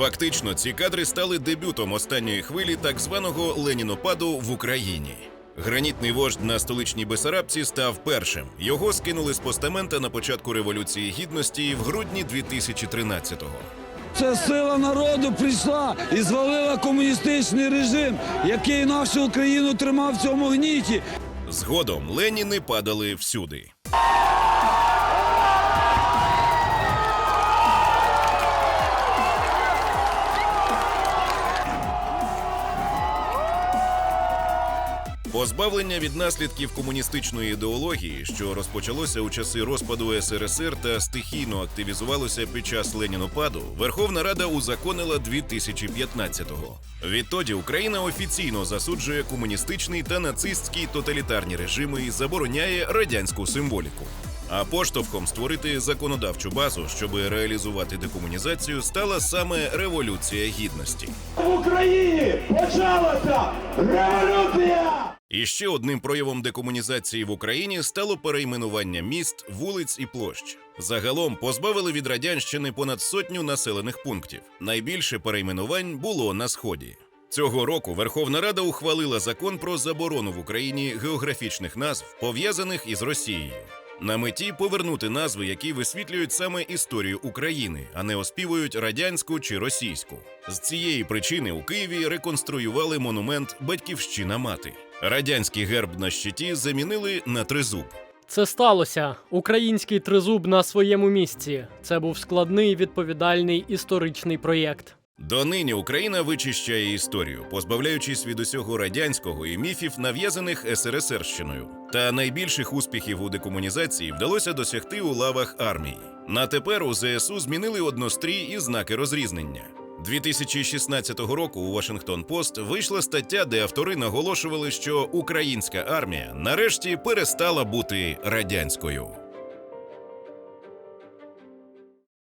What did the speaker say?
Фактично, ці кадри стали дебютом останньої хвилі так званого Ленінопаду в Україні. Гранітний вождь на столичній Бесарабці став першим. Його скинули з постамента на початку Революції Гідності в грудні 2013-го. Це сила народу прийшла і звалила комуністичний режим, який нашу Україну тримав в цьому гніті. Згодом Леніни падали всюди. Позбавлення від наслідків комуністичної ідеології, що розпочалося у часи розпаду СРСР та стихійно активізувалося під час Ленінопаду, Верховна Рада узаконила 2015-го. Відтоді Україна офіційно засуджує комуністичний та нацистський тоталітарні режими і забороняє радянську символіку. А поштовхом створити законодавчу базу, щоб реалізувати декомунізацію, стала саме революція гідності. В Україні почалася революція! І ще одним проявом декомунізації в Україні стало перейменування міст, вулиць і площ. Загалом позбавили від радянщини понад сотню населених пунктів. Найбільше перейменувань було на сході. Цього року Верховна Рада ухвалила закон про заборону в Україні географічних назв, пов'язаних із Росією. На меті повернути назви, які висвітлюють саме історію України, а не оспівують радянську чи російську. З цієї причини у Києві реконструювали монумент Батьківщина мати. Радянський герб на щиті замінили на тризуб. Це сталося. Український тризуб на своєму місці. Це був складний відповідальний історичний проєкт. Донині Україна вичищає історію, позбавляючись від усього радянського і міфів, нав'язаних СРСРщиною. Та найбільших успіхів у декомунізації вдалося досягти у лавах армії. На тепер у ЗСУ змінили однострій і знаки розрізнення. 2016 року у Вашингтон Пост вийшла стаття, де автори наголошували, що українська армія нарешті перестала бути радянською.